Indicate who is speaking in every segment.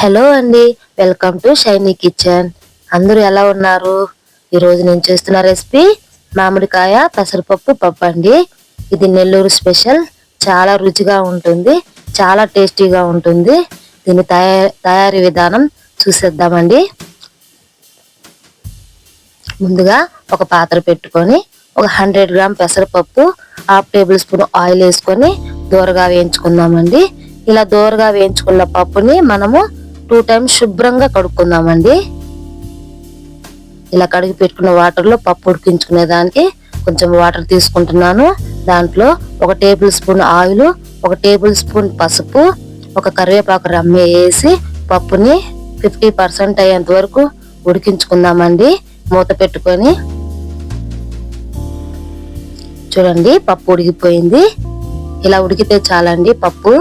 Speaker 1: Hello అండి welcome to shiny kitchen. అందరూ ఎలా ఉన్నారు? ఈరోజు నేను చేస్తున్న రెసిపీ మామిడికాయ పెసరపప్పు పప్పు అండి. ఇది నెల్లూరు స్పెషల్. చాలా రుచిగా ఉంటుంది చాలా టేస్టీగా ఉంటుంది. దీని తయా తయారీ విధానం చూసేద్దామండి. ముందుగా ఒక పాత్ర పెట్టుకొని ఒక హండ్రెడ్ గ్రామ్ పెసరపప్పు హాఫ్ టేబుల్ స్పూన్ ఆయిల్ వేసుకొని దూరగా వేయించుకుందామండి. ఇలా దూరగా వేయించుకున్న పప్పుని మనము టూ టైమ్స్ శుభ్రంగా కడుక్కుందామండి. ఇలా కడిగి పెట్టుకున్న వాటర్లో పప్పు ఉడికించుకునే దానికి కొంచెం వాటర్ తీసుకుంటున్నాను. దాంట్లో ఒక టేబుల్ స్పూన్ ఆయిల్ ఒక టేబుల్ స్పూన్ పసుపు ఒక కరివేపాకు రమ్మే వేసి పప్పుని ఫిఫ్టీ పర్సెంట్ అయ్యేంత వరకు ఉడికించుకుందామండి. మూత పెట్టుకొని చూడండి పప్పు ఉడికిపోయింది. ఇలా ఉడికితే చాలండి పప్పు.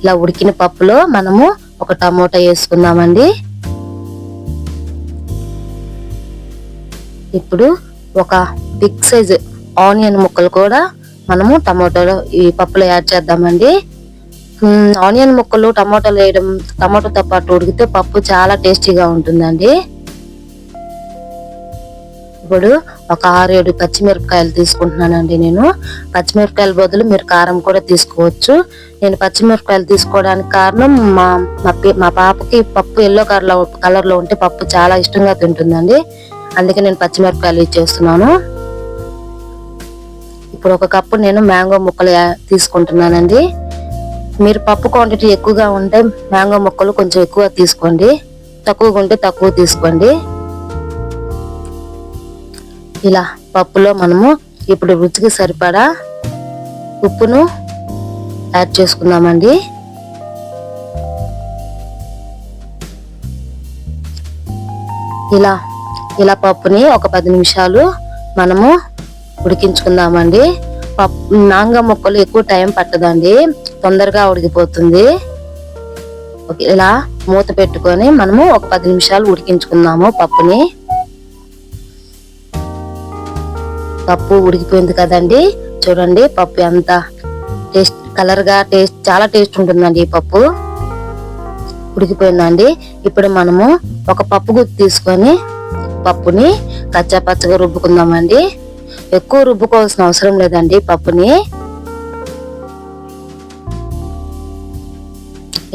Speaker 1: ఇలా ఉడికిన పప్పులో మనము ఒక టమోటా వేసుకుందామండి. ఇప్పుడు ఒక బిగ్ సైజ్ ఆనియన్ ముక్కలు కూడా మనము టమాటాలో ఈ పప్పులో యాడ్ చేద్దామండి. ఆనియన్ ముక్కలు టమాటాలు వేయడం టమోటాతో పాటు ఉడికితే పప్పు చాలా టేస్టీగా ఉంటుందండి. ఇప్పుడు ఒక ఆరు ఏడు పచ్చిమిరపకాయలు తీసుకుంటున్నానండి నేను. పచ్చిమిరపకాయల బదులు మీరు కారం కూడా తీసుకోవచ్చు. నేను పచ్చిమిరపకాయలు తీసుకోవడానికి కారణం మా మా పాపకి పప్పు ఎల్లో కలర్లో కలర్లో ఉంటే పప్పు చాలా ఇష్టంగా తింటుందండి. అందుకే నేను పచ్చిమిరపకాయలు ఇచ్చేస్తున్నాను ఇప్పుడు ఒక కప్పు నేను మ్యాంగో ముక్కలు తీసుకుంటున్నానండి. మీరు పప్పు క్వాంటిటీ ఎక్కువగా ఉంటే మ్యాంగో ముక్కలు కొంచెం ఎక్కువ తీసుకోండి. తక్కువగా ఉంటే తక్కువ తీసుకోండి. ఇలా పప్పులో మనము ఇప్పుడు రుచికి సరిపడా ఉప్పును యాడ్ చేసుకుందామండి. ఇలా ఇలా పప్పుని ఒక పది నిమిషాలు మనము ఉడికించుకుందామండి. పప్పు నాంగ ముక్కలు ఎక్కువ టైం పట్టదండి. తొందరగా ఉడికిపోతుంది. ఇలా మూత పెట్టుకొని మనము ఒక పది నిమిషాలు ఉడికించుకుందాము పప్పుని. పప్పు ఉడికిపోయింది కదండి. చూడండి పప్పు ఎంత టేస్ట్ కలర్గా టేస్ట్ చాలా టేస్ట్ ఉంటుందండి ఈ పప్పు. ఉడికిపోయిందండి. ఇప్పుడు మనము ఒక పప్పు గుత్తి తీసుకొని పప్పుని కచ్చా పచ్చగా రుబ్బుకుందామండి. ఎక్కువ రుబ్బుకోవాల్సిన అవసరం లేదండి పప్పుని.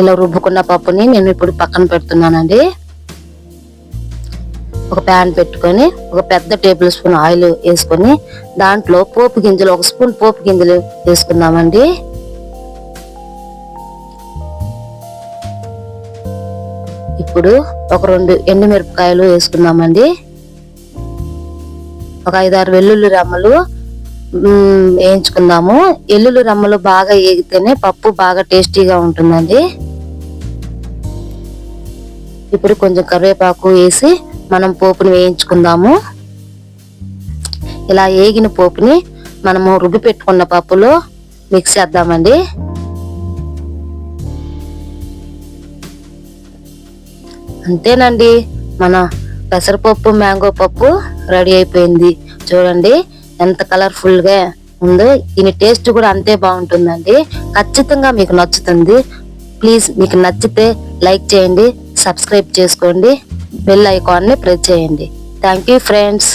Speaker 1: ఇలా రుబ్బుకున్న పప్పుని నేను ఇప్పుడు పక్కన పెడుతున్నానండి. ఒక ప్యాన్ పెట్టుకొని ఒక పెద్ద టేబుల్ స్పూన్ ఆయిల్ వేసుకొని దాంట్లో పోపు గింజలు ఒక స్పూన్ పోపు గింజలు వేసుకుందామండి. ఇప్పుడు ఒక రెండు ఎండుమిరపకాయలు వేసుకుందామండి. ఒక ఐదారు వెల్లుల్లి రమ్మలు వేయించుకుందాము. ఎల్లుల్లి రమ్మలు బాగా ఏగితేనే పప్పు బాగా టేస్టీగా ఉంటుందండి. ఇప్పుడు కొంచెం కరివేపాకు వేసి మనం పోపుని వేయించుకుందాము. ఇలా వేగిన పోపుని మనము రుబ్బి పెట్టుకున్న పప్పులో మిక్స్ చేద్దామండి. అంతేనండి మన పెసరపప్పు మ్యాంగో పప్పు రెడీ అయిపోయింది. చూడండి ఎంత కలర్ఫుల్గా ఉందో దీని టేస్ట్ కూడా అంతే బాగుంటుందండి. ఖచ్చితంగా మీకు నచ్చుతుంది. ప్లీజ్ మీకు నచ్చితే లైక్ చేయండి. సబ్స్క్రైబ్ చేసుకోండి. బెల్ ఐకాన్ని ప్రెస్ చేయండి. Thank you friends